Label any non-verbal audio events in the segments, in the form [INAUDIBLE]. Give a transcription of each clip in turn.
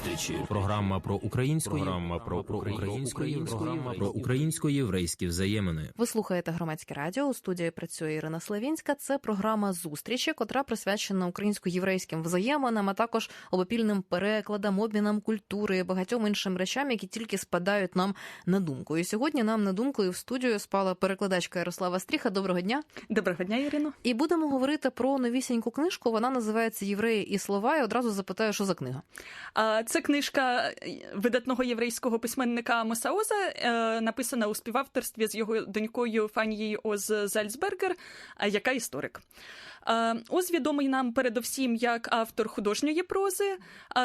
зустрічі. Програма про українську програма про, про української програма про українсько-єврейські взаємини. Ви слухаєте громадське радіо. У студії працює Ірина Славінська. Це програма зустрічі, котра присвячена українсько-єврейським взаєминам, а також обопільним перекладам, обмінам культури і багатьом іншим речам, які тільки спадають нам на думку. І сьогодні нам на думку і в студію спала перекладачка Ярослава Стріха. Доброго дня. Доброго дня, Ірино. І будемо говорити про новісіньку книжку. Вона називається Євреї і слова. І одразу запитаю, що за книга. А це книжка видатного єврейського письменника Амоса Оза, е, написана у співавторстві з його донькою Фанією Оз Зальцбергер, яка історик. Оз відомий нам передовсім як автор художньої прози,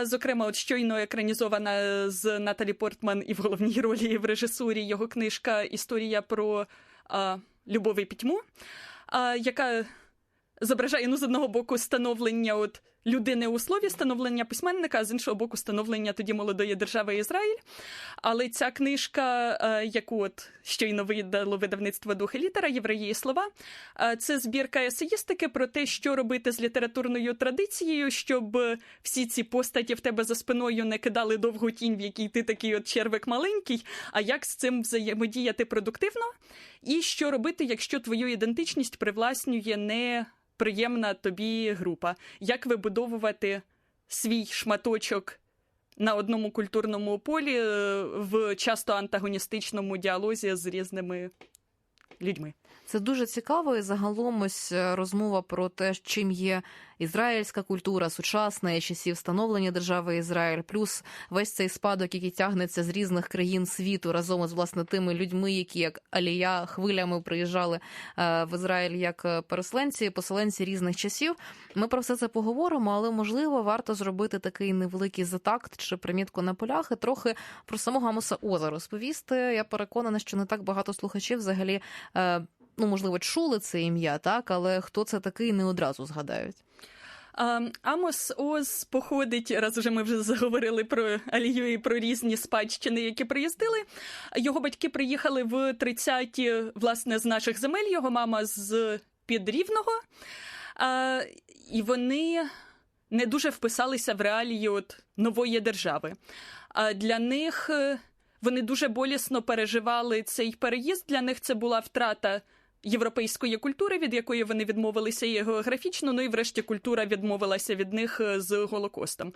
зокрема, от щойно екранізована з Наталі Портман і в головній ролі в режисурі його книжка Історія про любов і пітьму, яка зображає ну, з одного боку становлення от людини у слові, становлення письменника, а з іншого боку, становлення тоді молодої держави Ізраїль. Але ця книжка, е, яку от щойно видало видавництво духи літера, євреї слова, е, це збірка есеїстики про те, що робити з літературною традицією, щоб всі ці постаті в тебе за спиною не кидали довгу тінь, в якій ти такий от червик маленький, а як з цим взаємодіяти продуктивно, і що робити, якщо твою ідентичність привласнює не приємна тобі група. Як вибудовувати свій шматочок на одному культурному полі е, в часто антагоністичному діалозі з різними людьми? Це дуже цікаво, і загалом ось е, розмова про те, чим є ізраїльська культура, сучасна часів становлення держави Ізраїль, плюс весь цей спадок, який тягнеться з різних країн світу разом із власне тими людьми, які як алія хвилями приїжджали е, в Ізраїль як е, переселенці, поселенці різних часів. Ми про все це поговоримо, але можливо варто зробити такий невеликий затакт чи примітку на полях і трохи про самого Амоса Оза розповісти. Я переконана, що не так багато слухачів взагалі ну можливо чули це ім'я, так але хто це такий, не одразу згадають. Амос Оз походить, раз уже ми вже заговорили про Алію і про різні спадщини, які приїздили. Його батьки приїхали в 30-ті, власне, з наших земель, його мама з Підрівного. І вони не дуже вписалися в реалії от нової держави. А для них е, вони дуже болісно переживали цей переїзд. Для них це була втрата європейської культури, від якої вони відмовилися і географічно, ну і врешті культура відмовилася від них е, з Голокостом.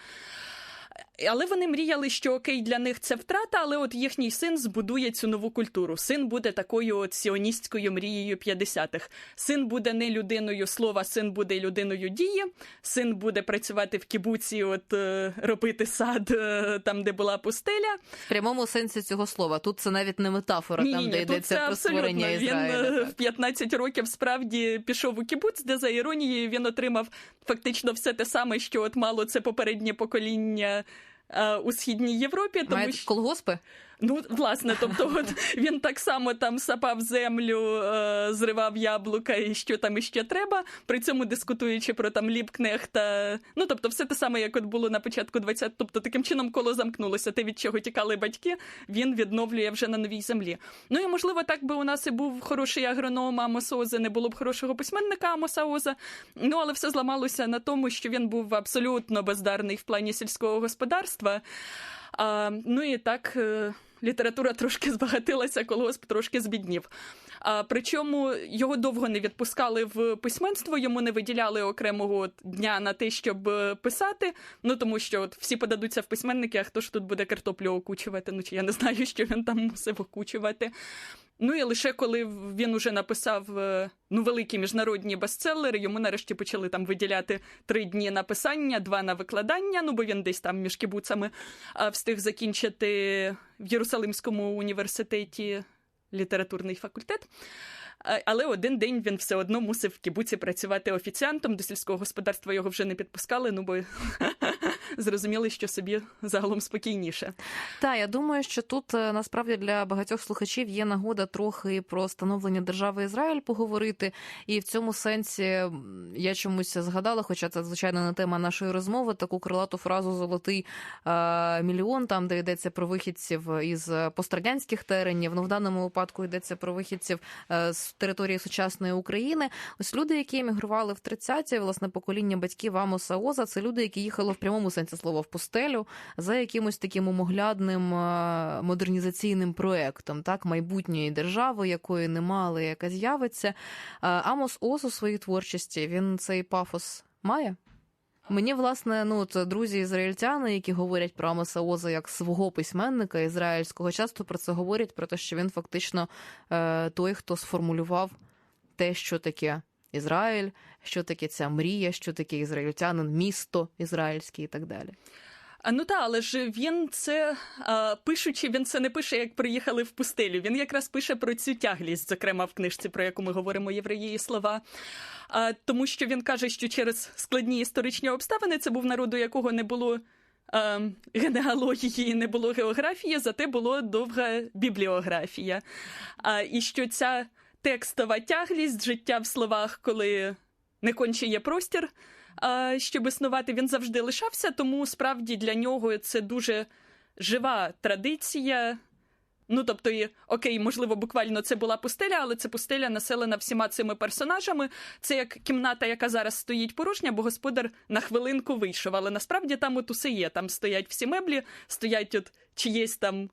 Але вони мріяли, що окей, для них це втрата, але от їхній син збудує цю нову культуру. Син буде такою от сіоністською мрією 50-х. Син буде не людиною слова, син буде людиною дії. Син буде працювати в кібуці, от е, робити сад е, там, де була пустеля. В прямому сенсі цього слова. Тут це навіть не метафора, ні, там ні, де йдеться про створення Ізраїля. Він в 15 років справді пішов у кібуц, де за іронією він отримав фактично все те саме, що от мало це попереднє покоління. Е, у східній Європі, тому Мають що... колгоспи. Ну, власне, тобто, от він так само там сапав землю, е, зривав яблука і що там іще треба, при цьому дискутуючи про там Ліпкнехта. Ну, тобто, все те саме, як от було на початку 20 Тобто, таким чином коло замкнулося. Те, від чого тікали батьки, він відновлює вже на новій землі. Ну і можливо, так би у нас і був хороший агроном Амос Оза, не було б хорошого письменника Амоса Оза. Ну, але все зламалося на тому, що він був абсолютно бездарний в плані сільського господарства. А, Ну і так. Література трошки збагатилася, колгосп трошки збіднів. А причому його довго не відпускали в письменство, йому не виділяли окремого дня на те, щоб е, писати. Ну тому що от всі подадуться в письменники, а хто ж тут буде картоплю окучувати? Ну чи я не знаю, що він там мусив окучувати. Ну і лише коли він уже написав е, ну, великі міжнародні бестселери, йому нарешті почали там виділяти три дні написання, два на викладання. Ну бо він десь там між кібуцами встиг закінчити в Єрусалимському університеті літературний факультет. Але один день він все одно мусив в кібуці працювати офіціантом. До сільського господарства його вже не підпускали, ну бо зрозуміли, що собі загалом спокійніше. Так, я думаю, що тут е, насправді для багатьох слухачів є нагода трохи про становлення держави Ізраїль поговорити. І в цьому сенсі я чомусь згадала, хоча це звичайно не тема нашої розмови, таку крилату фразу Золотий е, мільйон, там де йдеться про вихідців із пострадянських теренів. Ну в даному випадку йдеться про вихідців е, з території сучасної України. Ось люди, які емігрували в 30-ті, власне покоління батьків Амоса Оза, це люди, які їхали в прямому сенсі слова в пустелю за якимось таким умоглядним е, модернізаційним проектом, так майбутньої держави, якої нема, але яка з'явиться. Е, Амос Оз у своїй творчості він цей пафос має. Мені, власне, ну от друзі ізраїльтяни, які говорять про Амоса Оза як свого письменника ізраїльського, часто про це говорять, про те, що він фактично е, той, хто сформулював те, що таке Ізраїль, що таке ця мрія, що таке ізраїльтянин, місто ізраїльське і так далі. Ну так, але ж він це пишучи, він це не пише, як приїхали в пустелю. Він якраз пише про цю тяглість, зокрема в книжці, про яку ми говоримо євреї слова. А, тому що він каже, що через складні історичні обставини це був народ, у якого не було. Генеалогії не було географії, зате було довга бібліографія. І що ця текстова тяглість життя в словах, коли не конче є простір, щоб існувати, він завжди лишався, тому справді для нього це дуже жива традиція. Ну, тобто, окей, можливо, буквально це була пустеля, але це пустеля населена всіма цими персонажами. Це як кімната, яка зараз стоїть порожня, бо господар на хвилинку вийшов. Але насправді там от усе є. Там стоять всі меблі, стоять от чиєсь там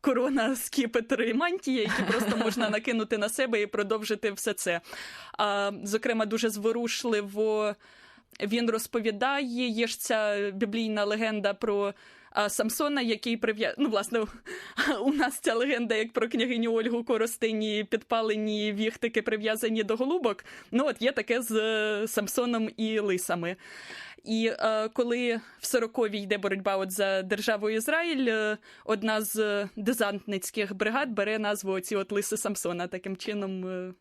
корона, скіпетри і мантії, які просто можна накинути на себе і продовжити все це. А, Зокрема, дуже зворушливо він розповідає, є ж ця біблійна легенда про. Самсона, який прив'я... Ну, власне, [LAUGHS] у нас ця легенда, як про княгиню Ольгу Коростині, підпалені віхтики прив'язані до голубок. Ну, от є таке з е, Самсоном і лисами. І е, коли в 40-вій йде боротьба от за державу Ізраїль, е, одна з десантницьких бригад бере назву оці от лиси Самсона. Таким чином, е,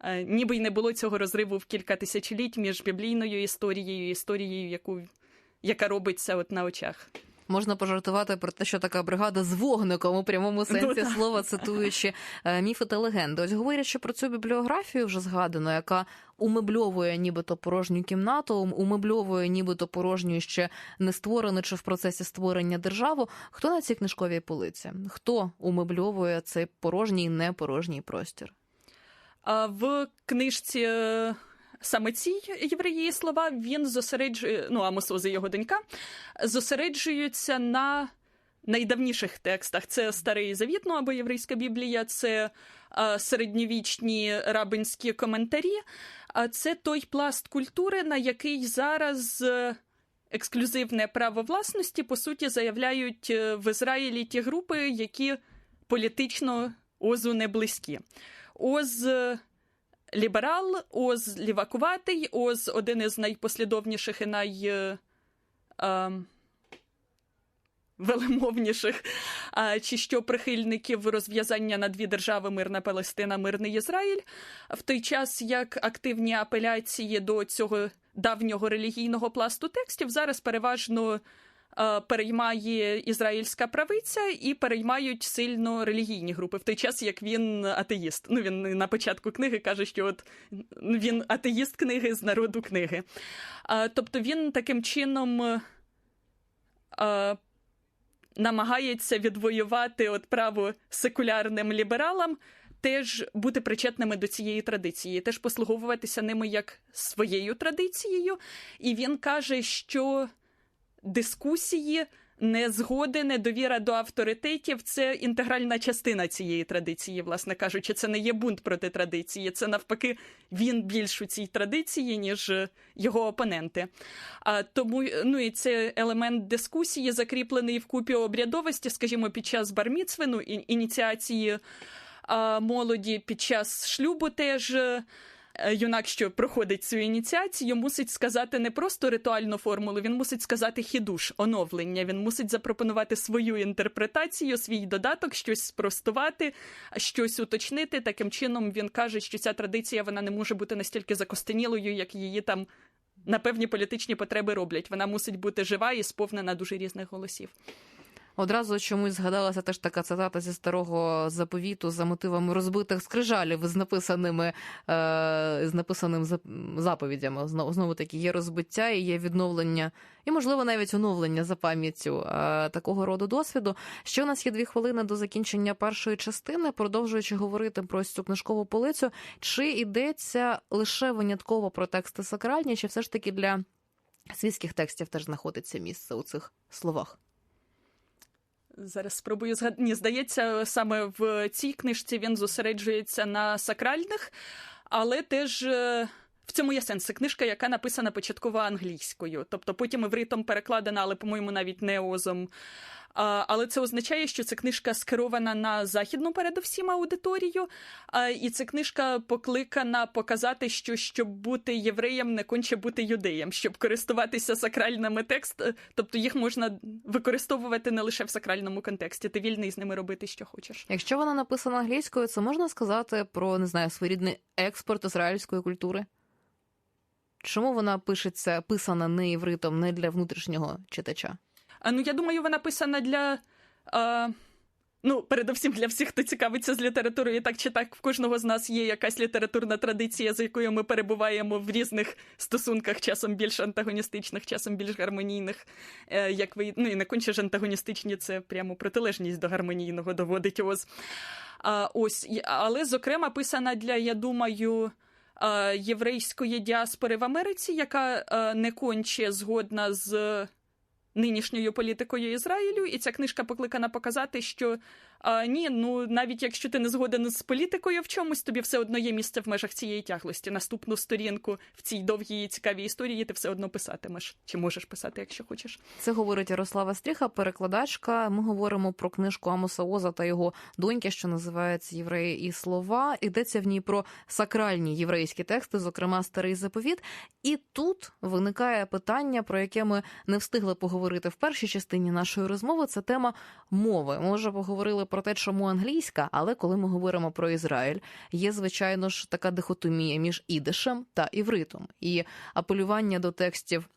е, ніби й не було цього розриву в кілька тисячоліть між біблійною історією і історією, яку, яка робиться от на очах. Можна пожартувати про те, що така бригада з вогником у прямому сенсі Ну, слова, цитуючи е, міфи та легенди. Ось говорячи про цю бібліографію, вже згадано, яка умебльовує нібито порожню кімнату, умебльовує нібито порожню ще не створену чи в процесі створення державу. Хто на цій книжковій полиці? Хто умебльовує цей порожній непорожній простір? А в книжці е, саме цій євреї слова він зосереджує, ну Амос Оз його донька, зосереджуються на найдавніших текстах. Це Старий Завіт, ну або Єврейська Біблія, це середньовічні рабинські коментарі. А це той пласт культури, на який зараз. е, Ексклюзивне право власності, по суті, заявляють е, в Ізраїлі ті групи, які політично Озу не близькі. Оз е, ліберал, Оз лівакуватий, Оз один із найпослідовніших і най. е, е, Велемовніших, а, чи що прихильників розв'язання на дві держави мирна Палестина, мирний Ізраїль, в той час як активні апеляції до цього давнього релігійного пласту текстів зараз переважно переймає ізраїльська правиця і переймають сильно релігійні групи, в той час як він атеїст. Ну він на початку книги каже, що от він атеїст книги з народу книги. Тобто він таким чином. е, е, намагається відвоювати от право секулярним лібералам теж бути причетними до цієї традиції, теж послуговуватися ними як своєю традицією. І він каже, що дискусії, незгоди, недовіра до авторитетів це інтегральна частина цієї традиції, власне кажучи, це не є бунт проти традиції, це навпаки він більш у цій традиції, ніж його опоненти. А тому ну і це елемент дискусії, закріплений в купі обрядовості, скажімо, під час барміцвину ініціації молоді під час шлюбу теж. Е, Юнак, що проходить цю ініціацію, мусить сказати не просто ритуальну формулу, він мусить сказати хідуш, оновлення. Він мусить запропонувати свою інтерпретацію, свій додаток, щось спростувати, щось уточнити. Таким чином він каже, що ця традиція вона не може бути настільки закостенілою, як її там на певні політичні потреби роблять. Вона мусить бути жива і сповнена дуже різних голосів. Одразу чомусь згадалася теж така цитата зі старого заповіту за мотивами розбитих скрижалів з написаними е, з написаним зап- заповідями. Знову знову таки є розбиття і є відновлення, і можливо навіть оновлення за пам'яттю е, такого роду досвіду. Ще у нас є дві хвилини до закінчення першої частини, продовжуючи говорити про цю книжкову полицю. Чи йдеться лише винятково про тексти сакральні, чи все ж таки для світських текстів теж знаходиться місце у цих словах. Зараз спробую згадати. Ні, здається, саме в цій книжці він зосереджується на сакральних, але теж. е, В цьому є сенс. Це книжка, яка написана початково англійською, тобто потім івритом перекладена, але, по-моєму, навіть не озом. Але це означає, що ця книжка скерована на західну, передусім, аудиторію. І ця книжка покликана показати, що щоб бути євреєм, не конче бути юдеєм, щоб користуватися сакральними текстами, тобто їх можна використовувати не лише в сакральному контексті. Ти вільний з ними робити, що хочеш. Якщо вона написана англійською, це можна сказати про не знаю своєрідний експорт ізраїльської культури? Чому вона пишеться писана не євритом, не для внутрішнього читача? Ну я думаю, вона писана для. А... Ну, передусім для всіх, хто цікавиться з літературою, так чи так в кожного з нас є якась літературна традиція, з якою ми перебуваємо в різних стосунках, часом більш антагоністичних, часом більш гармонійних. Е, як ви ну і не конче ж антагоністичні, це прямо протилежність до гармонійного доводить оз. А, ось, але зокрема писана для, я думаю. Єврейської діаспори в Америці, яка не конче згодна з нинішньою політикою Ізраїлю, і ця книжка покликана показати, що а, ні, ну навіть якщо ти не згоден з політикою в чомусь, тобі все одно є місце в межах цієї тяглості. Наступну сторінку в цій довгій цікавій історії ти все одно писатимеш, чи можеш писати, якщо хочеш. Це говорить Ярослава Стріха, перекладачка. Ми говоримо про книжку Амоса Оза та його доньки, що називається Євреї і слова. Йдеться в ній про сакральні єврейські тексти, зокрема старий заповіт. І тут виникає питання, про яке ми не встигли поговорити в першій частині нашої розмови. Це тема мови. Ми вже поговорили про те, чому англійська, але коли ми говоримо про Ізраїль, є звичайно ж така дихотомія між ідишем та івритом, і апелювання до текстів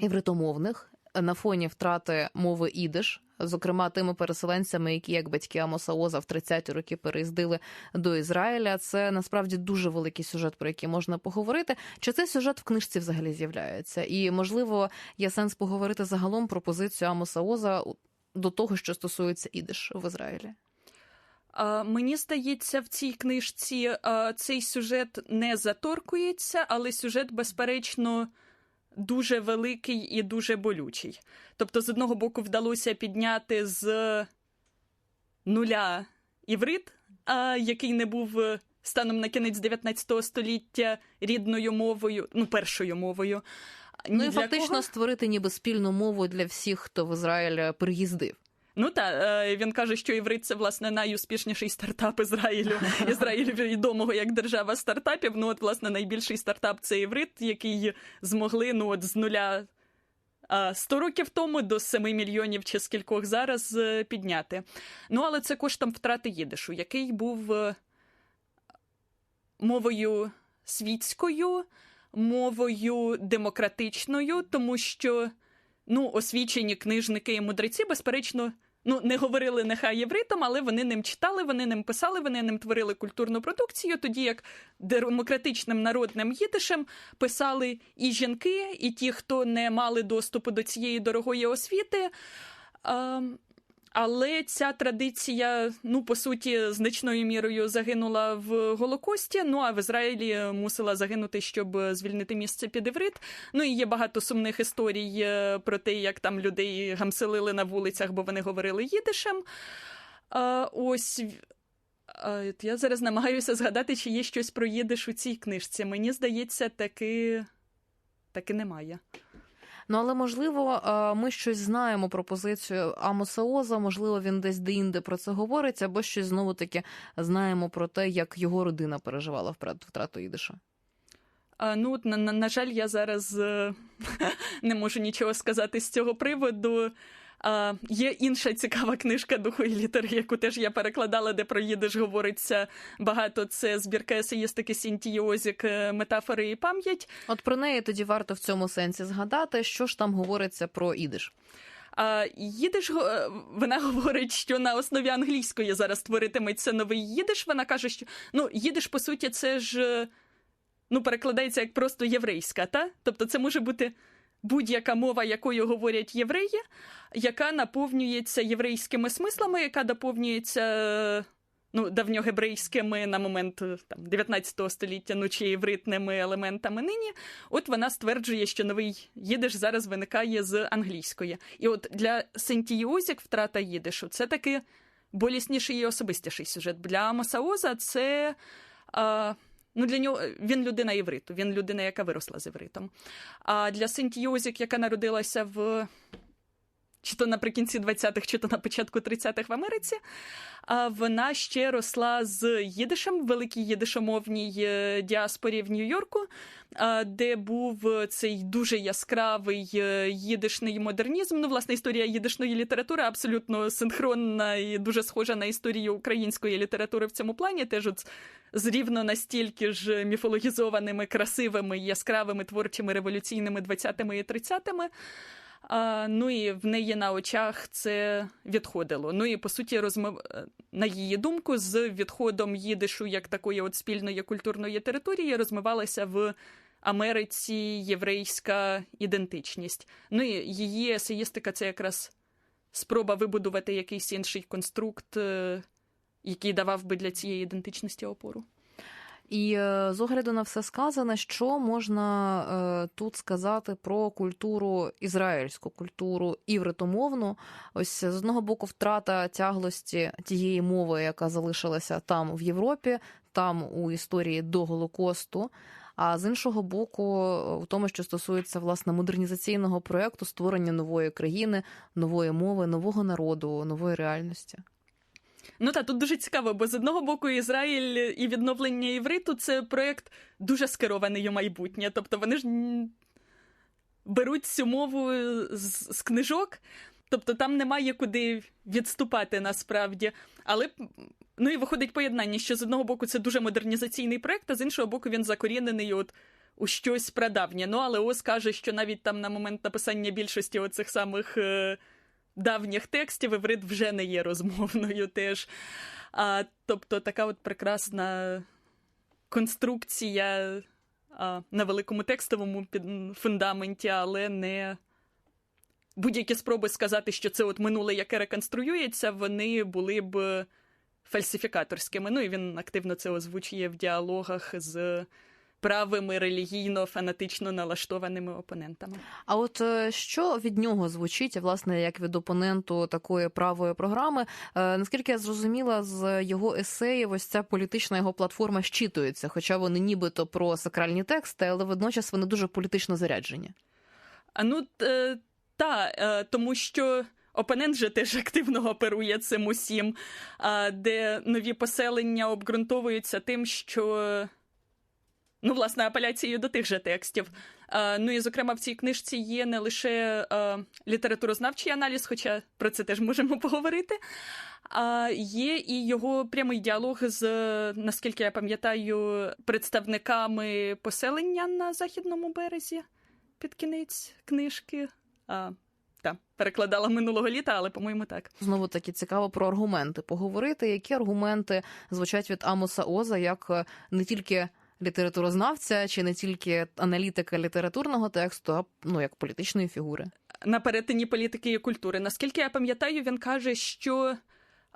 євритомовних на фоні втрати мови ідиш, зокрема тими переселенцями, які як батьки Амоса Оза в 30-ті роки переїздили до Ізраїля. Це насправді дуже великий сюжет, про який можна поговорити. Чи цей сюжет в книжці взагалі з'являється? І можливо є сенс поговорити загалом про позицію Амоса Оза до того, що стосується ідиш в Ізраїлі. Мені здається, в цій книжці цей сюжет не заторкується, але сюжет, безперечно, дуже великий і дуже болючий. Тобто, з одного боку, вдалося підняти з нуля іврит, який не був е, станом на кінець 19 століття рідною мовою, ну, першою мовою. Ну і фактично кого. створити ніби спільну мову для всіх, хто в Ізраїль приїздив. Ну так, він каже, що іврит це власне найуспішніший стартап Ізраїлю. [LAUGHS] Ізраїль відомого як держава стартапів. Ну, от, власне, найбільший стартап це іврит, який змогли ну, от, з нуля а, 100 років тому до 7 мільйонів чи скількох зараз е, підняти. Ну, але це коштом втрати їдишу, який був е, мовою світською, мовою демократичною, тому що ну, освічені книжники і мудреці, безперечно, ну, не говорили нехай євритом, але вони ним читали, вони ним писали, вони ним творили культурну продукцію, тоді як демократичним народним їдишем писали і жінки, і ті, хто не мали доступу до цієї дорогої освіти. Але ця традиція, ну по суті, значною мірою загинула в Голокості. Ну а в Ізраїлі мусила загинути, щоб звільнити місце під іврит. Ну і є багато сумних історій е, про те, як там людей гамселили на вулицях, бо вони говорили їдишем. А, ось я зараз намагаюся згадати, чи є щось про їдиш у цій книжці. Мені здається, таки, таки немає. Ну але можливо, е, ми щось знаємо про позицію Амоса Оза, можливо, він десь де-інде про це говорить, або щось знову таки знаємо про те, як його родина переживала втрату ідиша. Ну, на, на, на жаль, я зараз е, [LAUGHS] не можу нічого сказати з цього приводу. А, є інша цікава книжка духу і літери, яку теж я перекладала, де про їдиш говориться багато. Це збірка есеїстики Сінтії Озік е, метафори і пам'ять. От про неї тоді варто в цьому сенсі згадати, що ж там говориться про ідиш. А їдиш, е, вона говорить, що на основі англійської зараз творитиметься новий їдиш. Вона каже, що ну, їдиш, по суті, це ж е, ну, перекладається як просто єврейська, та? Тобто це може бути будь-яка мова, якою говорять євреї, яка наповнюється єврейськими смислами, яка доповнюється. ну, давньогебрейськими на момент там, 19 століття, ну чи євритними елементами нині. От вона стверджує, що новий їдиш зараз виникає з англійської. І от для Сентіозік втрата їдишу це таки болісніший і особистіший сюжет. Для Амоса Оза це. А, Ну, для нього він людина євриту, він людина, яка виросла з євритом. А для Синтіозік, яка народилася в чи то наприкінці 20-х, чи то на початку 30-х в Америці, а вона ще росла з їдишем великій їдишомовній е, діаспорі в Нью-Йорку, де був цей дуже яскравий е, їдишний модернізм. Ну, власне, історія їдишної літератури абсолютно синхронна і дуже схожа на історію української літератури в цьому плані. Теж от з рівно настільки ж міфологізованими, красивими, яскравими творчими революційними 20-ми і 30-ми. А, Ну і в неї на очах це відходило. Ну і по суті, розмов... на її думку, з відходом їдишу як такої от спільної культурної території розмивалася в Америці єврейська ідентичність. Ну і її есеїстика це якраз спроба вибудувати якийсь інший конструкт, е, який давав би для цієї ідентичності опору. І е, з огляду на все сказане, що можна е, тут сказати про культуру ізраїльську культуру івритомовну. Ось з одного боку, втрата тяглості тієї мови, яка залишилася там в Європі, там у історії до Голокосту. А з іншого боку, у тому, що стосується власне модернізаційного проекту створення нової країни, нової мови, нового народу, нової реальності. Ну та тут дуже цікаво, бо з одного боку Ізраїль і відновлення івриту це проєкт дуже скерований у майбутнє. Тобто вони ж беруть цю мову з, з книжок, тобто там немає куди відступати насправді. Але ну і виходить поєднання, що з одного боку це дуже модернізаційний проєкт, а з іншого боку, він закорінений от у щось прадавнє. Ну але Ос каже, що навіть там на момент написання більшості оцих самих. Е- давніх текстів іврит вже не є розмовною теж. А, Тобто така от прекрасна конструкція а, на великому текстовому фундаменті, але не будь-які спроби сказати, що це от минуле, яке реконструюється, вони були б фальсифікаторськими. Ну і він активно це озвучує в діалогах з правими релігійно-фанатично налаштованими опонентами. А от е, що від нього звучить, власне, як від опоненту такої правої програми? Е, наскільки я зрозуміла, з його есеїв ось ця політична його платформа щитується, хоча вони нібито про сакральні тексти, але водночас вони дуже політично заряджені. А ну е, та тому що. Опонент же теж активно оперує цим усім, де нові поселення обґрунтовуються тим, що ну, власне, апеляцією до тих же текстів. Е, ну і, зокрема, в цій книжці є не лише е, літературознавчий аналіз, хоча про це теж можемо поговорити. А є і його прямий діалог з, наскільки я пам'ятаю, представниками поселення на західному березі під кінець книжки. А, та, перекладала минулого літа, але по-моєму так. Знову таки цікаво про аргументи поговорити. Які аргументи звучать від Амоса Оза, як е, не тільки літературознавця чи не тільки аналітика літературного тексту, а ну як політичної фігури на перетині політики і культури. Наскільки я пам'ятаю, він каже, що.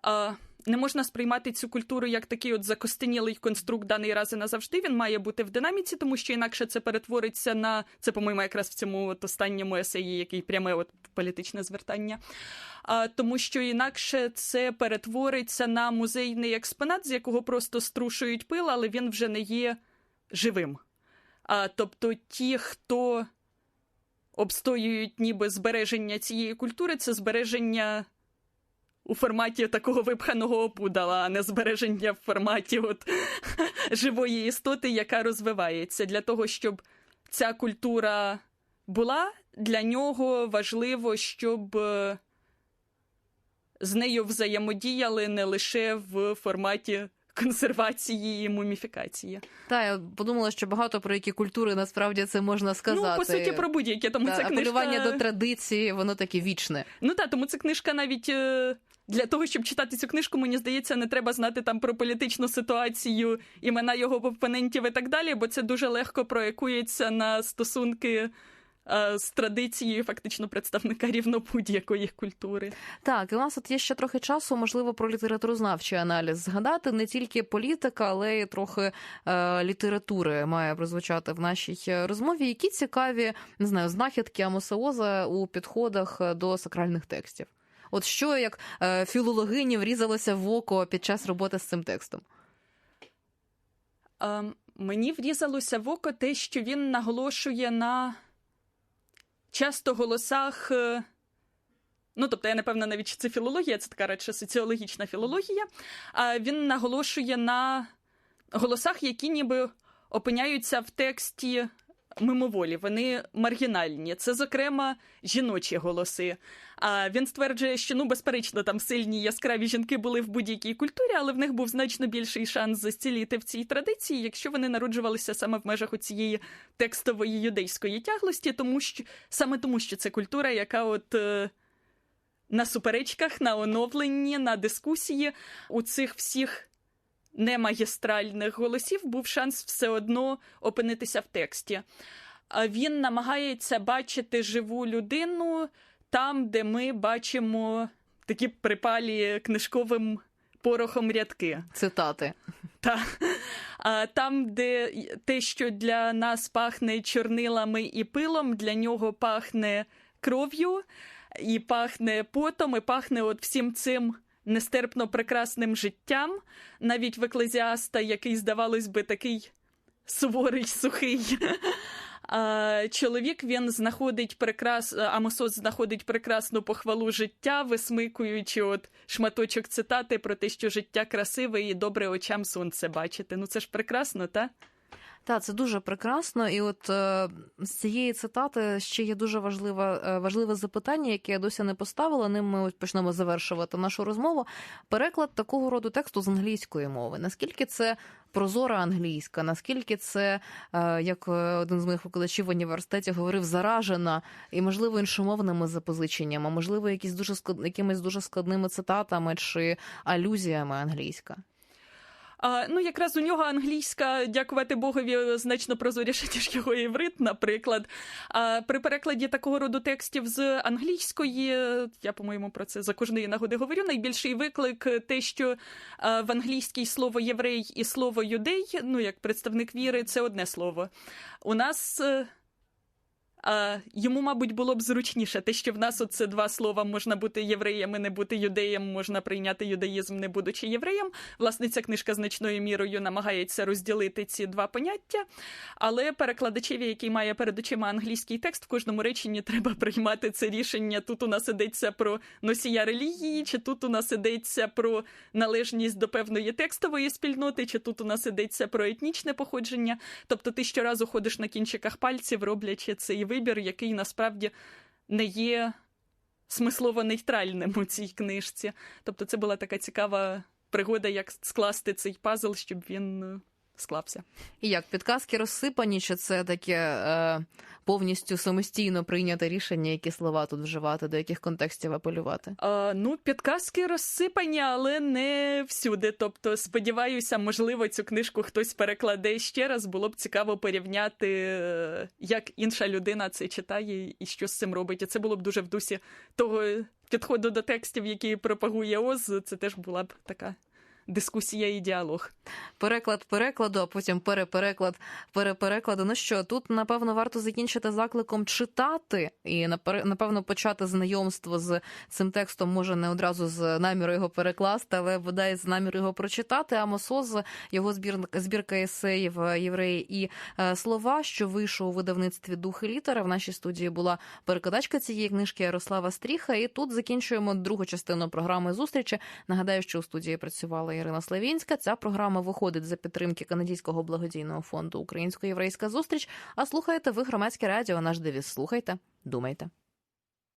А... Не можна сприймати цю культуру як такий от закостенілий конструкт даний раз і назавжди. Він має бути в динаміці, тому що інакше це перетвориться на це, по-моєму, якраз в цьому от останньому есеї, який пряме от політичне звертання. А, Тому що інакше це перетвориться на музейний експонат, з якого просто струшують пил, але він вже не є живим. А, Тобто ті, хто обстоюють ніби збереження цієї культури, це збереження у форматі такого випханого опудала, а не збереження в форматі от, [LAUGHS] живої істоти, яка розвивається. Для того, щоб ця культура була, для нього важливо, щоб е, з нею взаємодіяли не лише в форматі консервації і муміфікації. Та я подумала, що багато про які культури насправді це можна сказати. Ну, по суті, про будь-які тому та, ця книжка... апелювання до традиції, воно таке вічне. Ну так, тому ця книжка навіть. Е, для того, щоб читати цю книжку, мені здається, не треба знати там про політичну ситуацію, імена його опонентів і так далі, бо це дуже легко проекується на стосунки з традицією фактично представника рівно будь-якої культури. Так, і у нас от є ще трохи часу, можливо, про літературознавчий аналіз згадати. Не тільки політика, але й трохи е, літератури має прозвучати в нашій е, розмові. Які цікаві не знаю, знахідки Амосаоза у підходах е, до сакральних текстів? От що як е, філологині врізалося в око під час роботи з цим текстом? Е, мені врізалося в око те, що він наголошує на часто голосах. е, Ну, тобто, я напевно, навіть що це філологія, це така радше соціологічна філологія. А він наголошує на голосах, які ніби опиняються в тексті мимоволі. Вони маргінальні. Це, зокрема, жіночі голоси. А він стверджує, що ну, безперечно, там сильні яскраві жінки були в будь-якій культурі, але в них був значно більший шанс застіліти в цій традиції, якщо вони народжувалися саме в межах цієї текстової юдейської тяглості, тому що саме тому, що це культура, яка от. е, на суперечках, на оновленні, на дискусії у цих всіх немагістральних голосів був шанс все одно опинитися в тексті. Він намагається бачити живу людину там, де ми бачимо такі припалі книжковим порохом рядки. Цитати. Та а там, де те, що для нас пахне чорнилами і пилом, для нього пахне кров'ю, і пахне потом, і пахне от всім цим нестерпно прекрасним життям, навіть в еклезіаста, який, здавалось би, такий суворий, сухий. [LAUGHS] Чоловік він знаходить прекрас... Амосос знаходить прекрасну похвалу життя, висмикуючи от шматочок цитати про те, що життя красиве і добре очам сонце бачити. Ну це ж прекрасно, та? Це дуже прекрасно. І от е, з цієї цитати ще є дуже важливе, е, важливе запитання, яке я досі не поставила. Ним ми почнемо завершувати нашу розмову. Переклад такого роду тексту з англійської мови. Наскільки це прозора англійська? Наскільки це, е, як е, один з моїх викладачів в університеті говорив, заражена і, можливо, іншомовними запозиченнями, можливо, якісь дуже склад... якимись дуже складними цитатами чи алюзіями англійська? А, ну, якраз у нього англійська, дякувати Богові, значно прозоріша, [LAUGHS] ніж його іврит, наприклад. А при перекладі такого роду текстів з англійської, я, по-моєму, про це за кожної нагоди говорю. Найбільший виклик те, що в англійській слово єврей і слово юдей, ну як представник віри, це одне слово. У нас. А, йому, мабуть, було б зручніше те, що в нас оце два слова можна бути євреєм і не бути юдеєм, можна прийняти юдаїзм, не будучи євреєм. Власне, ця книжка значною мірою намагається розділити ці два поняття. Але перекладачеві, який має перед очима англійський текст, в кожному реченні треба приймати це рішення. Тут у нас ідеться про носія релігії, чи тут у нас ідеться про належність до певної текстової спільноти, чи тут у нас ідеться про етнічне походження. Тобто ти щоразу ходиш на кінчиках пальців, роблячи цей вибір, який насправді не є смислово нейтральним у цій книжці. Тобто, це була така цікава пригода, як скласти цей пазл, щоб він е, склався. І як підказки розсипані, чи це таке е, повністю самостійно прийняте рішення, які слова тут вживати, до яких контекстів апелювати? А, ну, підказки розсипані, але не всюди. Тобто, сподіваюся, можливо, цю книжку хтось перекладе ще раз. Було б цікаво порівняти, е, як інша людина це читає і що з цим робить. І це було б дуже в дусі того підходу до текстів, які пропагує Оз. Це теж була б така дискусія і діалог. Переклад перекладу, а потім перепереклад переперекладу. Ну що, тут напевно варто закінчити закликом читати і напевно почати знайомство з цим текстом, може не одразу з наміру його перекласти, але бодай з наміру його прочитати. Амос Оз, його збір, збірка есеїв е, євреї і е, слова, що вийшов у видавництві дух і літера. В нашій студії була перекладачка цієї книжки Ярослава Стріха. І тут закінчуємо другу частину програми зустрічі. Нагадаю, що у студії працювала Ірина Славінська. Ця програма виходить за підтримки канадського благодійного фонду Українсько-єврейська зустріч. А слухаєте ви громадське радіо. Наш девіз слухайте, думайте.